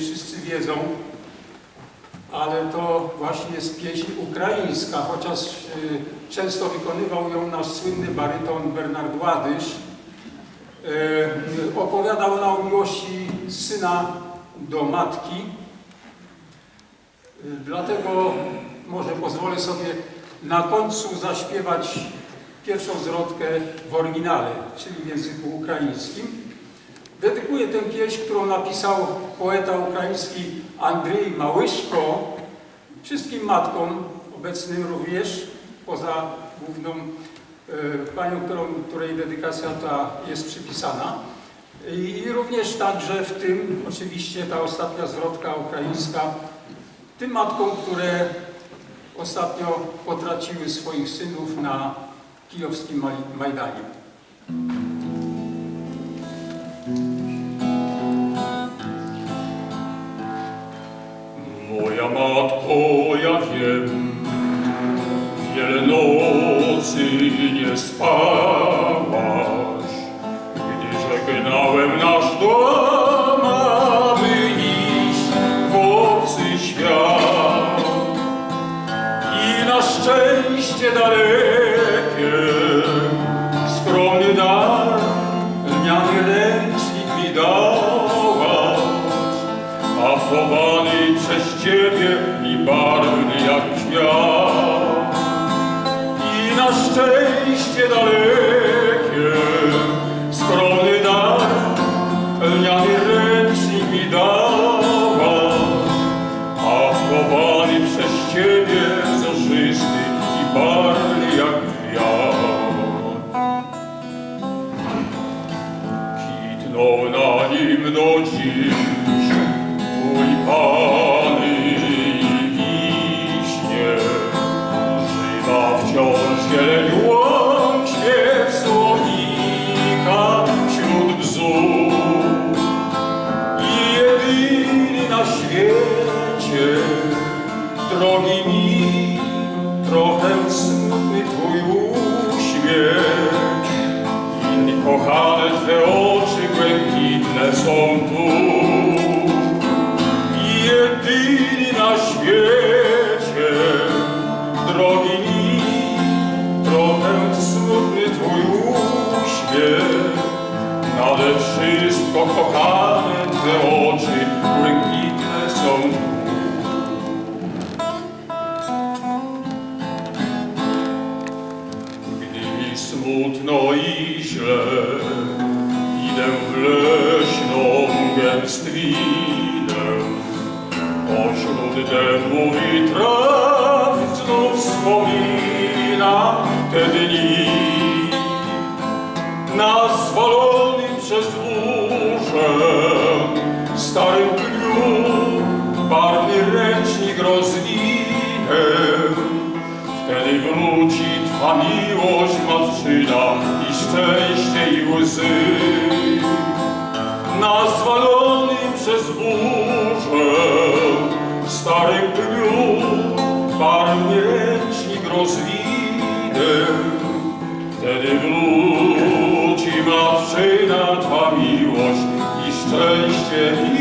wszyscy wiedzą, ale to właśnie jest pieśń ukraińska, chociaż y, często wykonywał ją nasz słynny baryton Bernard Ładysz. Y, Opowiadał ona o miłości syna do matki. Y, Dlatego może pozwolę sobie na końcu zaśpiewać pierwszą zwrotkę w oryginale, czyli w języku ukraińskim. Dedykuję tę pieśń, którą napisał poeta ukraiński Andrzej Małyszko wszystkim matkom, obecnym również, poza główną e, panią, którą, której dedykacja ta jest przypisana. I również także w tym, oczywiście ta ostatnia zwrotka ukraińska, tym matkom, które ostatnio potraciły swoich synów na kijowskim Maj- Majdanie. Wiele nocy nie spałaś, gdy żegnałem nasz dom, aby iść w obcy świat. I na szczęście dalekie, skromny dar, lniany ręcznik mi dałaś, a chowany przez Ciebie i barwny jak kwiat. Szczęście dalekie, skromny dar, lniany ręcznik mi dałaś, a chowany przez Ciebie zorzysty i barwny jak kwiat. Kwitną na nim do dziś drogi mi, trochę smutny Twój uśmiech. Inni kochane Twe oczy błękitne są tu. I jedyny na świecie, wszystko kochane Twe oczy błękitne są. Gdy mi smutno i źle, idę w leśną gęstwinę. Pośród dębów i traw znów wspominam te dni. Na starym pniu barwny ręcznik rozwinę. Wtedy wróci Twa miłość matczyna i szczęście i łzy. Na zwalonym przez burzę w starym pniu barwny ręcznik rozwinę. Wtedy wróci matczyna Twa miłość i szczęście i